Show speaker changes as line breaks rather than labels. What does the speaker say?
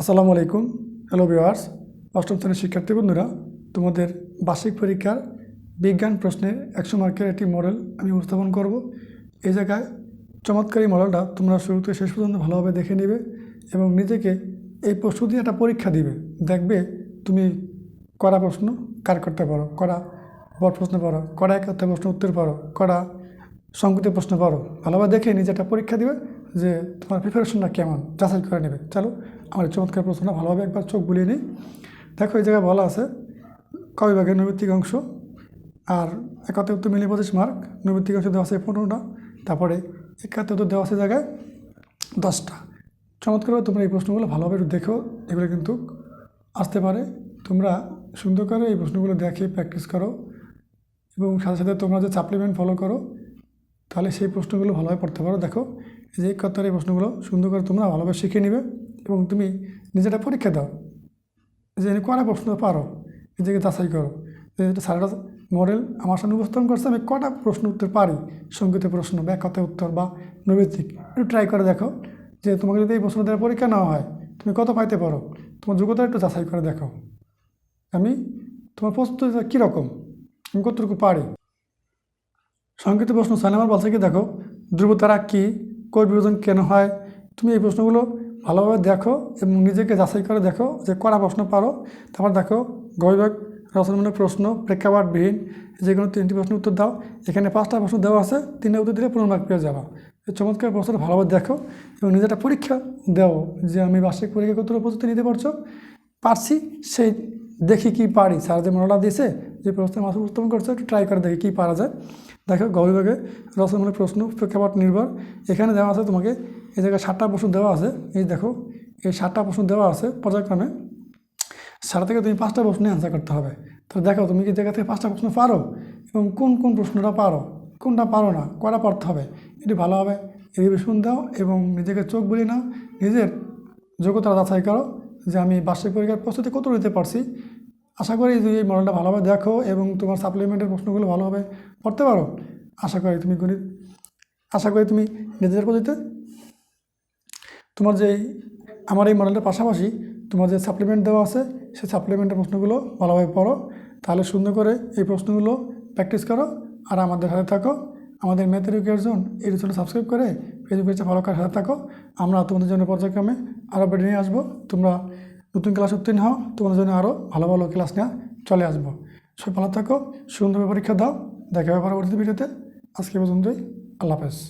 আসসালামু আলাইকুম। Hello viewers অষ্টম শ্রেণির শিক্ষার্থী বন্ধুরা, তোমাদের বার্ষিক পরীক্ষার বিজ্ঞান প্রশ্নের একশো মার্কের একটি মডেল আমি উপস্থাপন করব। এই জায়গায় চমৎকারী মডেলটা তোমরা শুরু থেকে শেষ পর্যন্ত ভালোভাবে দেখে নেবে এবং নিজেকে এই প্রশ্ন দিয়ে একটা পরীক্ষা দিবে। দেখবে তুমি কড়া প্রশ্ন কার করতে পারো, কড়া বড় প্রশ্ন পারো, কড়া এক একটা প্রশ্ন উত্তর পারো, কড়া সংক্ষিপ্ত প্রশ্ন পারো। ভালোভাবে দেখে নিজে একটা পরীক্ষা দিবে। যে তোমার প্রিপারেশনটা কেমন? যাচাই করে নেবে। চলো, আমার চমৎকার প্রশ্নটা ভালোভাবে একবার চোখ বুলিয়ে নিই। দেখো, এই জায়গায় বলা আছে ক বিভাগের নৈমিত্তিক অংশ? আর একাত্তর উত্তর মিলিয়ে পঁচিশ মার্ক, নৈমিত্তিক অংশ দেওয়া আছে পনেরোটা, তারপরে একাত্তর উত্তর দেওয়া আছে জায়গায় দশটা। চমৎকারভাবে তোমরা এই প্রশ্নগুলো ভালোভাবে একটু দেখো, এগুলো কিন্তু আসতে পারে। তোমরা সুন্দর করে এই প্রশ্নগুলো দেখে প্র্যাকটিস করো এবং সাথে সাথে তোমরা যে সাপ্লিমেন্ট ফলো করো, তাহলে সেই প্রশ্নগুলো ভালোভাবে পড়তে পারো। দেখো যে একাত্তর এই প্রশ্নগুলো সুন্দর করে তোমরা ভালোভাবে শিখে নেবে এবং তুমি নিজেটা পরীক্ষা দাও। যে কটা প্রশ্ন পারো, নিজেকে যাচাই করো। যে সারাটা মডেল আমার সামনে উপস্থাপন করছে, আমি কটা প্রশ্ন উত্তর পারি? সংগীত প্রশ্ন ব্যাখ্যাতে উত্তর বা নৈবেদিক একটু ট্রাই করে দেখো যে তোমাকে যদি এই প্রশ্ন দেওয়ার পরীক্ষা নেওয়া হয়, তুমি কত পাইতে পারো? তোমার যোগ্যতা একটু যাচাই করে দেখো। আমি তোমার প্রস্তুতিটা কীরকম? আমি কতটুকু পারি? সংক্ষিপ্ত প্রশ্ন ছয় নম্বর বলছে কি দেখো, ধ্রুবতারা কী? কোর বিভাজন কেন হয়? তুমি এই প্রশ্নগুলো ভালোভাবে দেখো এবং নিজেকে যাচাই করে দেখো যে করা প্রশ্ন পারো। তারপর দেখো গবিভাগ রচনামূলক প্রশ্ন, প্রেক্ষাপটবিহীন যে কোনো তিনটি প্রশ্নের উত্তর দাও। এখানে পাঁচটা প্রশ্ন দেওয়া আছে, তিনটা উত্তর দিলে পনেরো মার্ক পেয়ে যাবা। এই চমৎকার প্রশ্নটা ভালোভাবে দেখো এবং নিজেটা পরীক্ষা দাও যে আমি বার্ষিক পরীক্ষা কতটা প্রস্তুতি নিতে পারছ। পারছি, সেই দেখি কি পারি। স্যার যে মনোটা দিয়েছে, যে প্রশ্নের মাথা উত্তম করছে, একটু ট্রাই করে দেখি কী পারা যায়। দেখো গবিভাগে রচনামূলক প্রশ্ন, প্রেক্ষাপট নির্ভর। এখানে দেওয়া আছে তোমাকে, এই জায়গায় সাতটা প্রশ্ন দেওয়া আছে। এই দেখো, এই সাতটা প্রশ্ন দেওয়া আছে পর্যায়ক্রমে। সারা থেকে তুমি পাঁচটা প্রশ্নে অ্যান্সার করতে হবে। তো দেখো, তুমি কি জায়গা থেকে পাঁচটা প্রশ্ন পারো? এবং কোন কোন প্রশ্নটা পারো? কোনটা পারো না? কটা পড়তে হবে? এটি ভালো ভালোভাবে রিভিশন দাও এবং নিজেকে চোখ বলি না নিজের যোগ্যতা যাচাই করো। যে আমি বার্ষিক পরীক্ষার প্রস্তুতি কত নিতে পারছি? আশা করি তুমি এই মডেলটা ভালোভাবে দেখো এবং তোমার সাপ্লিমেন্টের প্রশ্নগুলো ভালোভাবে পড়তে পারো। আশা করি তুমি গণিত, আশা করি তুমি নিজেদের পদ্ধতিতে তোমার যে আমার এই মডেলটার পাশাপাশি তোমার যে সাপ্লিমেন্ট দেওয়া আছে, সেই সাপ্লিমেন্টের প্রশ্নগুলো ভালোভাবে পড়ো। তাহলে সুন্দর করে এই প্রশ্নগুলো প্র্যাকটিস করো আর আমাদের হাতে থাকো। আমাদের ম্যাথ এডুকেশন এই জন্য সাবস্ক্রাইব করে ফেসবুক পেজটা ফলো করে হাতে থাকো। আমরা তোমাদের জন্য পর্যায়ক্রমে আরও বেড়ে নিয়ে আসব। তোমরা নতুন ক্লাস উত্তীর্ণ হও, তোমাদের জন্য আরও ভালো ভালো ক্লাস নেওয়া চলে আসব। সব ভালো থাকো, সুন্দরভাবে পরীক্ষা দাও। দেখা হবে পরবর্তী ভিডিওতে। আজকে পর্যন্তই। আল্লাহ হাফেজ।